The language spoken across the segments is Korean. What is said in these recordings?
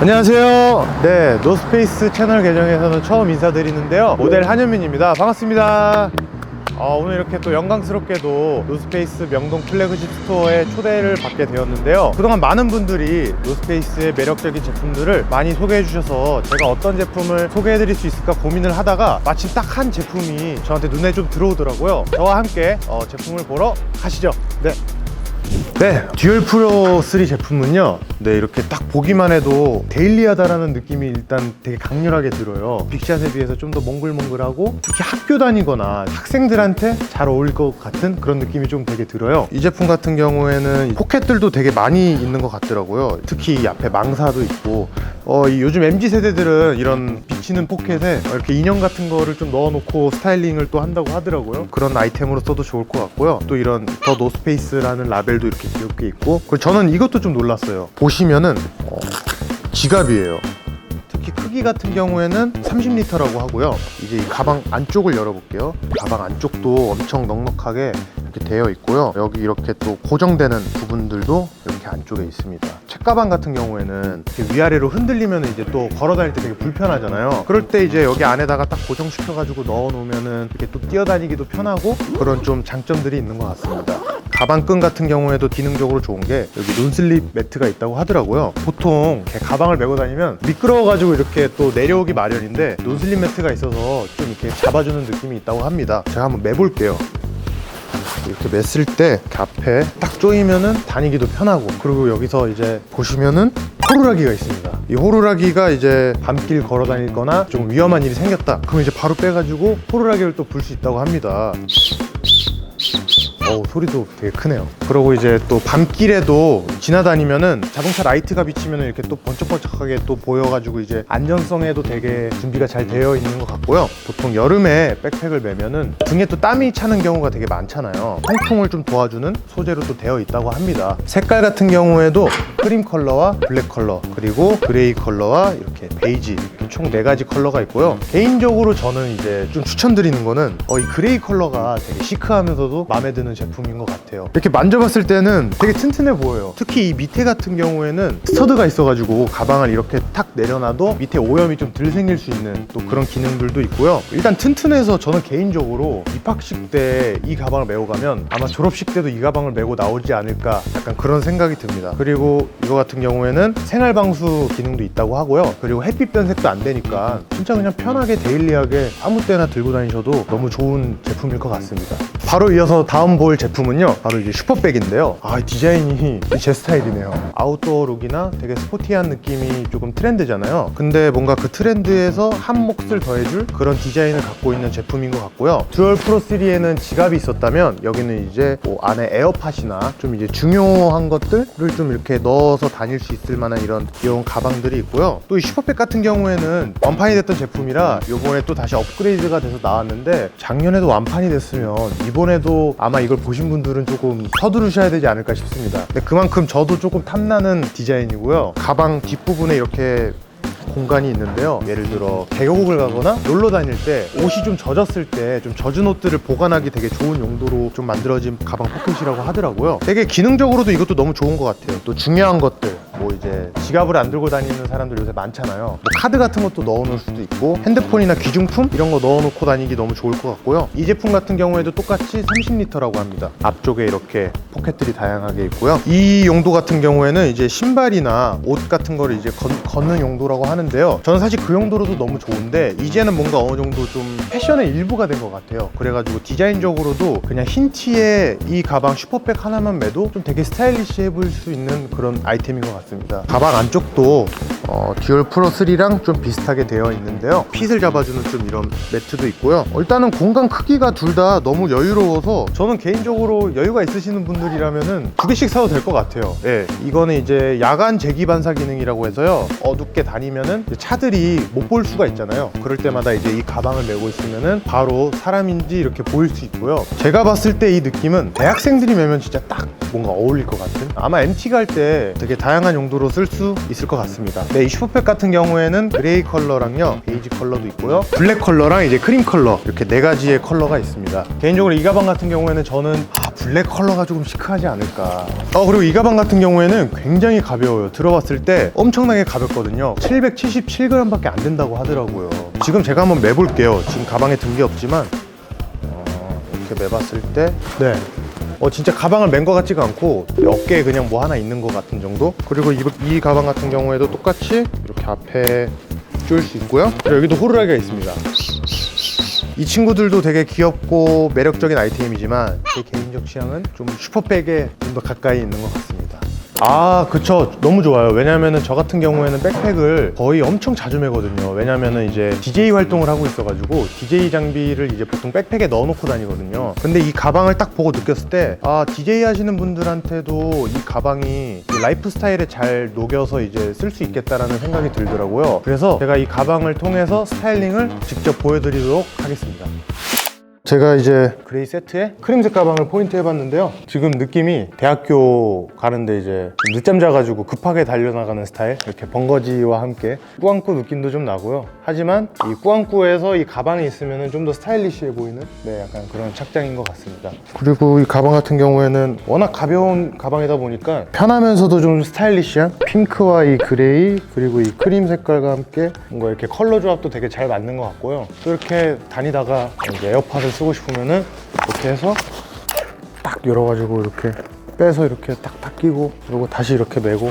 안녕하세요. 네, 노스페이스 채널 계정에서는 처음 인사드리는데요. 모델 한현민입니다. 반갑습니다. 어, 오늘 이렇게 또 영광스럽게도 노스페이스 명동 플래그십 스토어에 초대를 받게 되었는데요. 그동안 많은 분들이 노스페이스의 매력적인 제품들을 많이 소개해 주셔서 제가 어떤 제품을 소개해 드릴 수 있을까 고민을 하다가 마침 딱 한 제품이 저한테 눈에 좀 들어오더라고요. 저와 함께 어, 제품을 보러 가시죠. 네. 네, 듀얼 프로 3 제품은요. 네, 이렇게 딱 보기만 해도 데일리하다라는 느낌이 일단 되게 강렬하게 들어요. 빅샷에 비해서 좀 더 몽글몽글하고 특히 학교 다니거나 학생들한테 잘 어울릴 것 같은 그런 느낌이 좀 되게 들어요. 이 제품 같은 경우에는 포켓들도 되게 많이 있는 것 같더라고요. 특히 이 앞에 망사도 있고 어, 이 요즘 MZ 세대들은 이런 비치는 포켓에 이렇게 인형 같은 거를 좀 넣어놓고 스타일링을 또 한다고 하더라고요. 그런 아이템으로 써도 좋을 것 같고요. 또 이런 더 노스페이스라는 라벨도 이렇게 귀엽게 있고 그리고 저는 이것도 좀 놀랐어요. 보시면은 어, 지갑이에요. 특히 크기 같은 경우에는 30리터라고 하고요. 이제 이 가방 안쪽을 열어볼게요. 가방 안쪽도 엄청 넉넉하게 이렇게 되어 있고요. 여기 이렇게 또 고정되는 부분들도 이렇게 안쪽에 있습니다. 책가방 같은 경우에는 이렇게 위아래로 흔들리면 이제 또 걸어 다닐 때 되게 불편하잖아요. 그럴 때 이제 여기 안에다가 딱 고정시켜 가지고 넣어 놓으면은 이렇게 또 뛰어다니기도 편하고 그런 좀 장점들이 있는 것 같습니다. 가방끈 같은 경우에도 기능적으로 좋은 게 여기 논슬립 매트가 있다고 하더라고요. 보통 가방을 메고 다니면 미끄러워가지고 이렇게 또 내려오기 마련인데 논슬립 매트가 있어서 좀 이렇게 잡아주는 느낌이 있다고 합니다. 제가 한번 매볼게요. 이렇게 맸을 때 앞에 딱 조이면은 다니기도 편하고 그리고 여기서 이제 보시면은 호루라기가 있습니다. 이 호루라기가 이제 밤길 걸어 다니거나 좀 위험한 일이 생겼다. 그럼 이제 바로 빼가지고 호루라기를 또 불 수 있다고 합니다. 어우 소리도 되게 크네요. 그리고 이제 또 밤길에도 지나다니면은 자동차 라이트가 비치면 이렇게 또 번쩍번쩍하게 또 보여가지고 이제 안전성에도 되게 준비가 잘 되어 있는 것 같고요. 보통 여름에 백팩을 매면은 등에 또 땀이 차는 경우가 되게 많잖아요. 통풍을 좀 도와주는 소재로 또 되어 있다고 합니다. 색깔 같은 경우에도 크림 컬러와 블랙 컬러 그리고 그레이 컬러와 이렇게 베이지 이렇게 총 네 가지 컬러가 있고요. 개인적으로 저는 이제 좀 추천드리는 거는 어, 이 그레이 컬러가 되게 시크하면서도 마음에 드는 제품인 것 같아요. 이렇게 만져봤을 때는 되게 튼튼해 보여요. 특히 이 밑에 같은 경우에는 스터드가 있어가지고 가방을 이렇게 탁 내려놔도 밑에 오염이 좀 덜 생길 수 있는 또 그런 기능들도 있고요. 일단 튼튼해서 저는 개인적으로 입학식 때 이 가방을 메고 가면 아마 졸업식 때도 이 가방을 메고 나오지 않을까 약간 그런 생각이 듭니다. 그리고 이거 같은 경우에는 생활 방수 기능도 있다고 하고요. 그리고 햇빛 변색도 안 되니까 진짜 그냥 편하게 데일리하게 아무 때나 들고 다니셔도 너무 좋은 제품일 것 같습니다 바로 이어서 다음 볼 제품은요. 바로 이제 슈퍼백인데요. 아 디자인이 제 스타일이네요. 아웃도어 룩이나 되게 스포티한 느낌이 조금 트렌드잖아요. 근데 뭔가 그 트렌드에서 한 몫을 더해줄 그런 디자인을 갖고 있는 제품인 것 같고요. 듀얼 프로 3에는 지갑이 있었다면 여기는 이제 뭐 안에 에어팟이나 좀 이제 중요한 것들을 좀 이렇게 넣어서 다닐 수 있을 만한 이런 귀여운 가방들이 있고요. 또 이 슈퍼백 같은 경우에는 완판이 됐던 제품이라 요번에 또 다시 업그레이드가 돼서 나왔는데 작년에도 완판이 됐으면 이번 에도 아마 이걸 보신 분들은 조금 서두르셔야 되지 않을까 싶습니다 근데 그만큼 저도 조금 탐나는 디자인이고요 가방 뒷부분에 이렇게 공간이 있는데요. 예를 들어 계곡을 가거나 놀러 다닐 때 옷이 좀 젖었을 때 좀 젖은 옷들을 보관하기 되게 좋은 용도로 좀 만들어진 가방 포켓이라고 하더라고요. 되게 기능적으로도 이것도 너무 좋은 것 같아요. 또 중요한 것들 뭐 이제 지갑을 안 들고 다니는 사람들 요새 많잖아요. 뭐 카드 같은 것도 넣어놓을 수도 있고 핸드폰이나 귀중품 이런 거 넣어놓고 다니기 너무 좋을 것 같고요. 이 제품 같은 경우에도 똑같이 30리터라고 합니다. 앞쪽에 이렇게 포켓들이 다양하게 있고요. 이 용도 같은 경우에는 이제 신발이나 옷 같은 거를 이제 건, 걷는 용도라고 하는데요. 저는 사실 그 용도로도 너무 좋은데 이제는 뭔가 어느 정도 좀 패션의 일부가 된 것 같아요. 그래가지고 디자인적으로도 그냥 흰 티에 이 가방 슈퍼백 하나만 매도 좀 되게 스타일리시해 보일 수 있는 그런 아이템인 것 같습니다. 가방 안쪽도 어, 듀얼 프로 3랑 좀 비슷하게 되어 있는데요. 핏을 잡아주는 좀 이런 매트도 있고요. 어, 일단은 공간 크기가 둘 다 너무 여유로워서 저는 개인적으로 여유가 있으시는 분들이라면은 두 개씩 사도 될 것 같아요. 예, 이거는 이제 야간 재기 반사 기능이라고 해서요. 어둡게 다니면은 차들이 못 볼 수가 있잖아요. 그럴 때마다 이제 이 가방을 메고 있으면은 바로 사람인지 이렇게 보일 수 있고요. 제가 봤을 때 이 느낌은 대학생들이 메면 진짜 딱 뭔가 어울릴 것 같은 아마 MT 갈 때 되게 다양한 용도로 쓸 수 있을 것 같습니다. 네, 이 슈퍼팩 같은 경우에는 그레이 컬러랑요, 베이지 컬러도 있고요. 블랙 컬러랑 이제 크림 컬러 이렇게 네 가지의 컬러가 있습니다. 개인적으로 이 가방 같은 경우에는 저는 아, 블랙 컬러가 조금 시크하지 않을까. 어, 그리고 이 가방 같은 경우에는 굉장히 가벼워요. 들어봤을 때 엄청나게 가볍거든요. 777g밖에 안 된다고 하더라고요. 지금 제가 한번 매볼게요. 지금 가방에 든 게 없지만 어, 이렇게 매봤을 때 네. 어 진짜 가방을 맨 것 같지가 않고 어깨에 그냥 뭐 하나 있는 것 같은 정도? 그리고 이, 이 가방 같은 경우에도 똑같이 이렇게 앞에 줄 수 있고요. 그리고 여기도 호루라기가 있습니다. 이 친구들도 되게 귀엽고 매력적인 아이템이지만 제 개인적 취향은 좀 슈퍼백에 좀 더 가까이 있는 것 같습니다 아 그쵸. 너무 좋아요. 왜냐면은 저 같은 경우에는 백팩을 거의 엄청 자주 매거든요. 왜냐면은 이제 DJ 활동을 하고 있어가지고 DJ 장비를 이제 보통 백팩에 넣어놓고 다니거든요. 근데 이 가방을 딱 보고 느꼈을 때 아 DJ 하시는 분들한테도 이 가방이 이 라이프 스타일에 잘 녹여서 이제 쓸 수 있겠다라는 생각이 들더라고요. 그래서 제가 이 가방을 통해서 스타일링을 직접 보여드리도록 하겠습니다 제가 이제 그레이 세트에 크림색 가방을 포인트 해봤는데요. 지금 느낌이 대학교 가는데 이제 좀 늦잠 자가지고 급하게 달려나가는 스타일 이렇게 번거지와 함께 꾸안꾸 느낌도 좀 나고요. 하지만 이 꾸안꾸에서 이 가방이 있으면 좀 더 스타일리시해 보이는 네 약간 그런 착장인 것 같습니다. 그리고 이 가방 같은 경우에는 워낙 가벼운 가방이다 보니까 편하면서도 좀 스타일리시한 핑크와 이 그레이 그리고 이 크림 색깔과 함께 뭔가 이렇게 컬러 조합도 되게 잘 맞는 것 같고요. 또 이렇게 다니다가 이제 에어팟을 쓰고 싶으면은 이렇게 해서 딱 열어가지고 이렇게 빼서 이렇게 딱딱 끼고 그리고 다시 이렇게 메고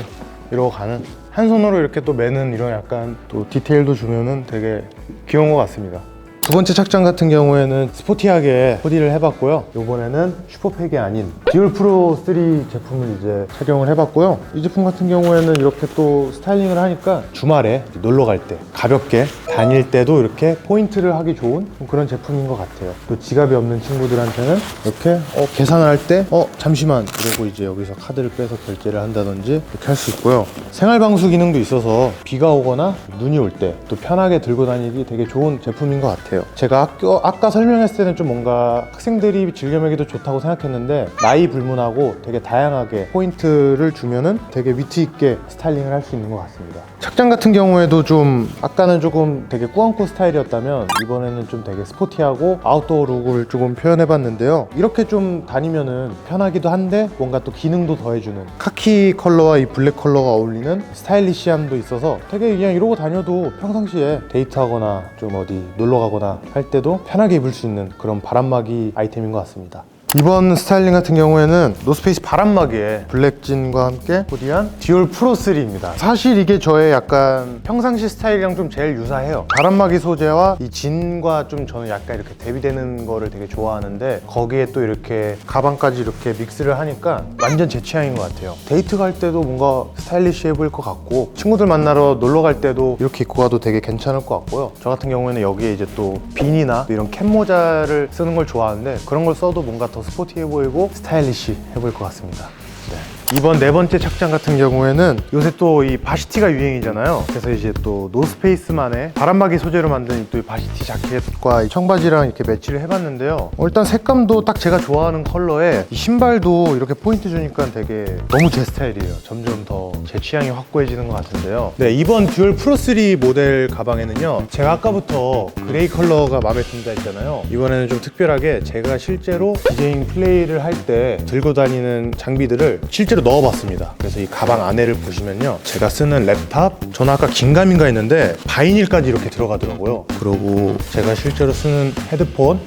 이러고 가는 한 손으로 이렇게 또 매는 이런 약간 또 디테일도 주면은 되게 귀여운 것 같습니다. 두 번째 착장 같은 경우에는 스포티하게 코디를 해봤고요. 이번에는 슈퍼팩이 아닌 디올 프로 3 제품을 이제 착용을 해봤고요. 이 제품 같은 경우에는 이렇게 또 스타일링을 하니까 주말에 놀러 갈 때 가볍게 다닐 때도 이렇게 포인트를 하기 좋은 그런 제품인 것 같아요. 또 지갑이 없는 친구들한테는 이렇게 어, 계산을 할때 어 잠시만 이러고 이제 여기서 카드를 빼서 결제를 한다든지 이렇게 할 수 있고요. 생활 방수 기능도 있어서 비가 오거나 눈이 올 때 또 편하게 들고 다니기 되게 좋은 제품인 것 같아요. 제가 학교 아까 설명했을 때는 좀 뭔가 학생들이 즐겨매기도 좋다고 생각했는데 나이 불문하고 되게 다양하게 포인트를 주면은 되게 위트 있게 스타일링을 할 수 있는 것 같습니다. 착장 같은 경우에도 좀 아까는 조금 되게 꾸안꾸 스타일이었다면 이번에는 좀 되게 스포티하고 아웃도어 룩을 조금 표현해봤는데요. 이렇게 좀 다니면은 편하기도 한데 뭔가 또 기능도 더해주는 카키 컬러와 이 블랙 컬러가 어울리는 스타일리시함도 있어서 되게 그냥 이러고 다녀도 평상시에 데이트하거나 좀 어디 놀러 가거나 할 때도 편하게 입을 수 있는 그런 바람막이 아이템인 것 같습니다. 이번 스타일링 같은 경우에는 노스페이스 바람막이에 블랙진과 함께 코디한 디올 프로 3입니다. 사실 이게 저의 약간 평상시 스타일이랑 좀 제일 유사해요. 바람막이 소재와 이 진과 좀 저는 약간 이렇게 대비되는 거를 되게 좋아하는데 거기에 또 이렇게 가방까지 이렇게 믹스를 하니까 완전 제 취향인 것 같아요. 데이트 갈 때도 뭔가 스타일리시해 보일 것 같고 친구들 만나러 놀러 갈 때도 이렇게 입고 가도 되게 괜찮을 것 같고요. 저 같은 경우에는 여기에 이제 또 빈이나 이런 캡 모자를 쓰는 걸 좋아하는데 그런 걸 써도 뭔가 더 스포티해 보이고 스타일리시해 보일 것 같습니다. 네. 이번 네 번째 착장 같은 경우에는 요새 또 이 바시티가 유행이잖아요. 그래서 이제 또 노스페이스만의 바람막이 소재로 만든 또이 바시티 자켓과 이 청바지랑 이렇게 매치를 해봤는데요. 어, 일단 색감도 딱 제가 좋아하는 컬러에 이 신발도 이렇게 포인트 주니까 되게 너무 제 스타일이에요. 점점 더 제 취향이 확고해지는 것 같은데요. 네, 이번 듀얼 프로 3 모델 가방에는요. 제가 아까부터 그레이 컬러가 마음에 든다 했잖아요. 이번에는 좀 특별하게 제가 실제로 디제잉 플레이를 할 때 들고 다니는 장비들을 실제로 넣어봤습니다. 그래서 이 가방 안에를 보시면요. 제가 쓰는 랩탑, 저는 아까 긴가민가 했는데 바이닐까지 이렇게 들어가더라고요. 그리고 제가 실제로 쓰는 헤드폰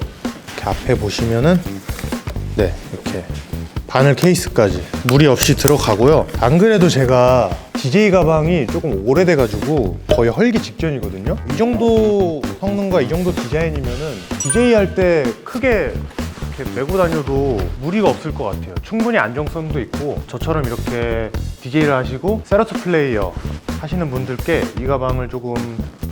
이렇게 앞에 보시면은 네 이렇게 바늘 케이스까지 무리 없이 들어가고요. 안 그래도 제가 DJ 가방이 조금 오래돼가지고 거의 헐기 직전이거든요. 이 정도 성능과 이 정도 디자인이면은 DJ 할 때 크게 이렇게 메고 다녀도 무리가 없을 것 같아요. 충분히 안정성도 있고 저처럼 이렇게 DJ를 하시고 세러트 플레이어 하시는 분들께 이 가방을 조금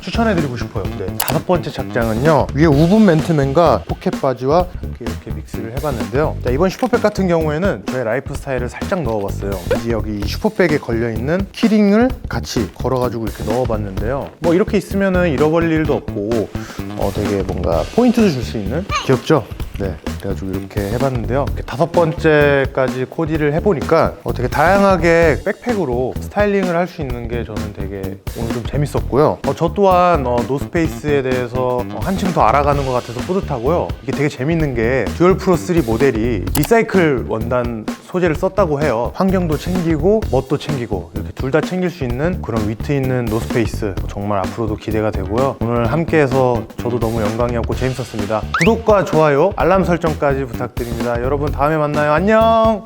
추천해드리고 싶어요. 네. 다섯 번째 착장은요. 위에 우분 맨투맨과 포켓 바지와 이렇게, 이렇게 믹스를 해봤는데요. 자, 이번 슈퍼백 같은 경우에는 저의 라이프 스타일을 살짝 넣어봤어요. 이제 여기 이 슈퍼백에 걸려있는 키링을 같이 걸어가지고 이렇게 넣어봤는데요. 뭐 이렇게 있으면은 잃어버릴 일도 없고 어, 되게 뭔가 포인트도 줄 수 있는 귀엽죠? 네. 그래가지고 이렇게 해봤는데요. 이렇게 다섯 번째까지 코디를 해보니까 어, 되게 다양하게 백팩으로 스타일링을 할 수 있는 게 저는 되게 오늘 좀 재밌었고요. 어, 저 또한 어, 노스페이스에 대해서 어, 한층 더 알아가는 것 같아서 뿌듯하고요. 이게 되게 재밌는 게 듀얼 프로 3 모델이 리사이클 원단 소재를 썼다고 해요. 환경도 챙기고 멋도 챙기고 이렇게 둘 다 챙길 수 있는 그런 위트 있는 노스페이스 정말 앞으로도 기대가 되고요. 오늘 함께해서 저도 너무 영광이었고 재밌었습니다. 구독과 좋아요, 알람 설정까지 부탁드립니다. 여러분 다음에 만나요. 안녕.